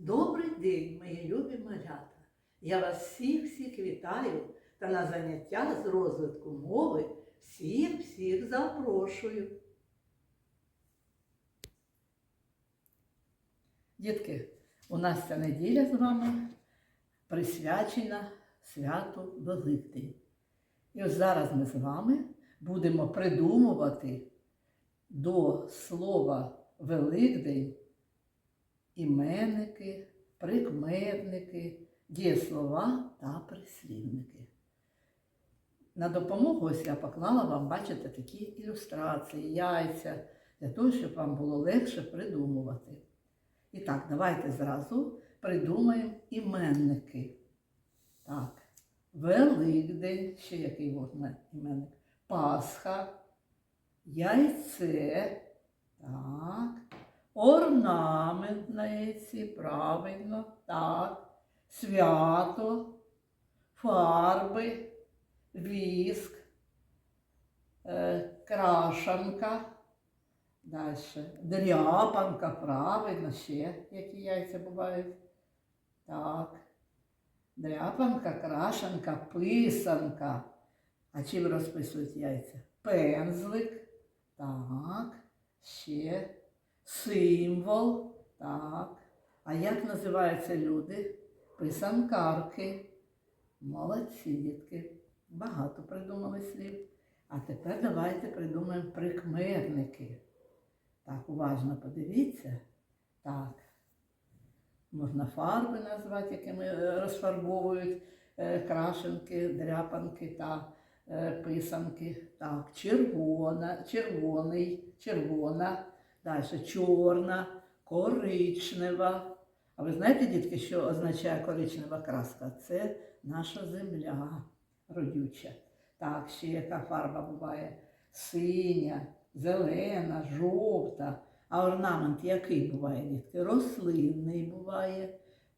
Добрий день, мої любі малята! Я вас всіх всіх вітаю та на заняття з розвитку мови всіх всіх запрошую. Дітки, у нас ця неділя з вами присвячена святу Великдень. І ось зараз ми з вами будемо придумувати до слова Великдень іменники, прикметники, дієслова та прислівники. На допомогу ось я поклала вам, бачите, такі ілюстрації, яйця, для того, щоб вам було легше придумувати. І так, давайте зразу придумаємо іменники. Так, Великдень, ще який можна іменник? Пасха, яйце, так, орнамент на яйці, правильно, так, свято, фарби, віск, е, крашанка. Далі. Дряпанка, правильно, ще які яйця бувають. Так. Дряпанка, крашанка, писанка. А чим розписують яйця? Пензлик. Так. Ще. Символ. Так. А як називаються люди? Писанкарки. Молодці, дітки. Багато придумали слів. А тепер давайте придумаємо прикметники. Так, уважно подивіться. Так. Можна фарби назвати, якими е, розфарбовують е, крашенки, дряпанки та е, писанки. Так, червона, червоний, червона, далі чорна, коричнева. А ви знаєте, дітки, що означає коричнева краска? Це наша земля родюча. Так, ще яка фарба буває? Синя, зелена, жовта. А орнамент який буває, дітки? Рослинний буває.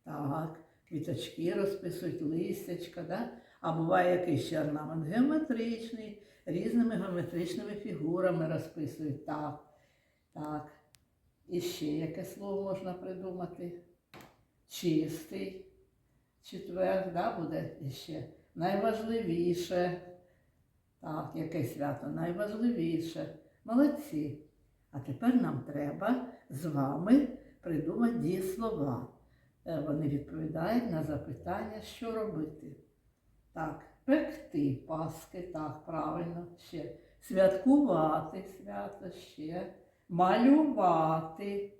Так, квіточки розписують, листячка, да? а буває який ще орнамент? Геометричний, різними геометричними фігурами розписують. Так, так. І ще яке слово можна придумати? Чистий. Четвер, да, буде іще. Найважливіше. Так, яке свято найважливіше. Молодці. А тепер нам треба з вами придумати дієслова. Е, Вони відповідають на запитання, що робити. Так, пекти паски, так, правильно, ще. Святкувати свято ще. Малювати,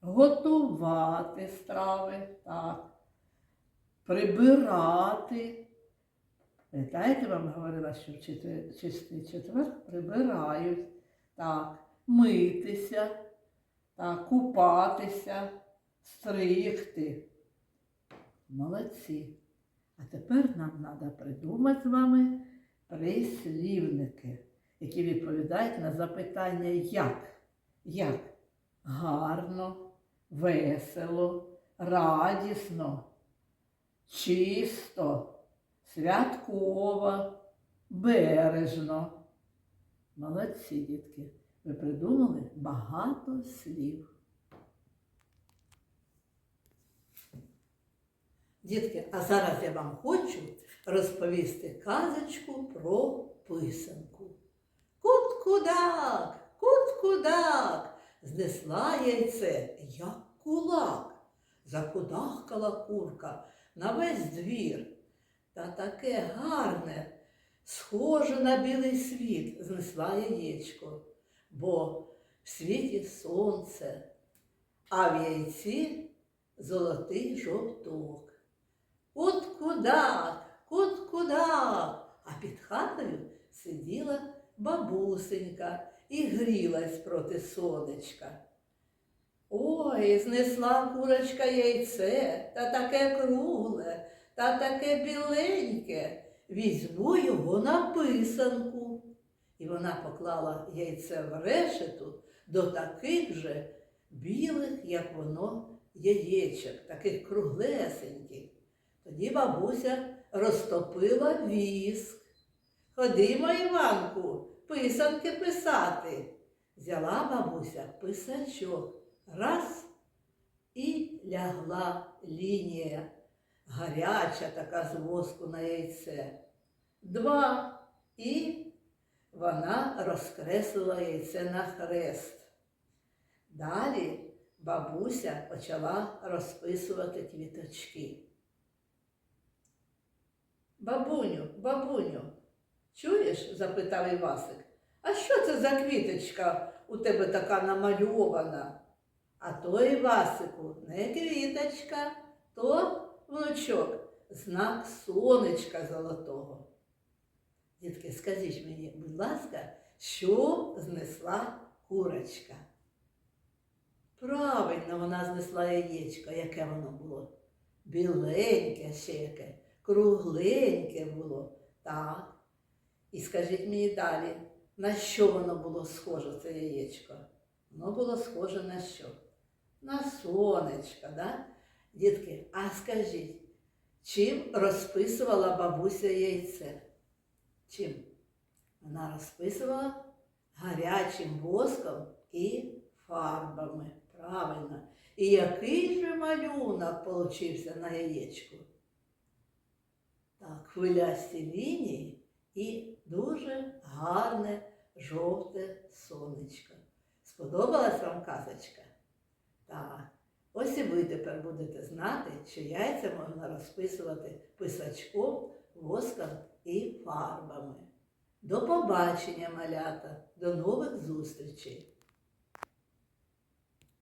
готувати страви, так. Прибирати. Пам'ятаєте, вам говорила, що в чистий четвер прибирають. Так, митися, так, купатися, стригти. Молодці. А тепер нам треба придумати з вами прислівники, які відповідають на запитання як. Як? Гарно, весело, радісно, чисто, святково, бережно. Молодці, дітки. Ви придумали багато слів. Дітки, а зараз я вам хочу розповісти казочку про писанку. Кут-кудак, кут-кудак, знесла яйце, як кулак. Закудахкала курка на весь двір. Та таке гарне, схоже на білий світ, знесла яєчко, бо в світі сонце, а в яйці золотий жовток. Кут-кудак, кут-кудак, а під хатою сиділа бабусенька і грілась проти сонечка. Ой, знесла курочка яйце, та таке кругле, та таке біленьке. Візьму його на писанку. І вона поклала яйце в решету до таких же білих, як воно, яєчок, таких круглесеньких. Тоді бабуся розтопила віск. Ходімо, Іванку, писанки писати. Взяла бабуся писачок. Раз і лягла лінія, гаряча така з воску на яйце. Два і вона розкреслила яйце на хрест. Далі бабуся почала розписувати квіточки. Бабуню, бабуню, чуєш? запитав Івасик. А що це за квіточка у тебе така намальована? А то Івасику не квіточка, то внучок, знак сонечка золотого. Дітки, скажіть мені, будь ласка, що знесла курочка? Правильно, вона знесла яєчко. Яке воно було? Біленьке ще яке, кругленьке було. Так. І скажіть мені далі, на що воно було схоже, це яєчко? Воно було схоже на що? На сонечко, да? Дітки, а скажіть, чим розписувала бабуся яйце? Чим? Вона розписувала гарячим воском і фарбами. Правильно. І який же малюнок получився на яєчку? Так, хвилясті лінії і дуже гарне жовте сонечко. Сподобалась вам казочка? Так. Ось і ви тепер будете знати, що яйця можна розписувати писачком, воском і фарбами. До побачення, малята, до нових зустрічей!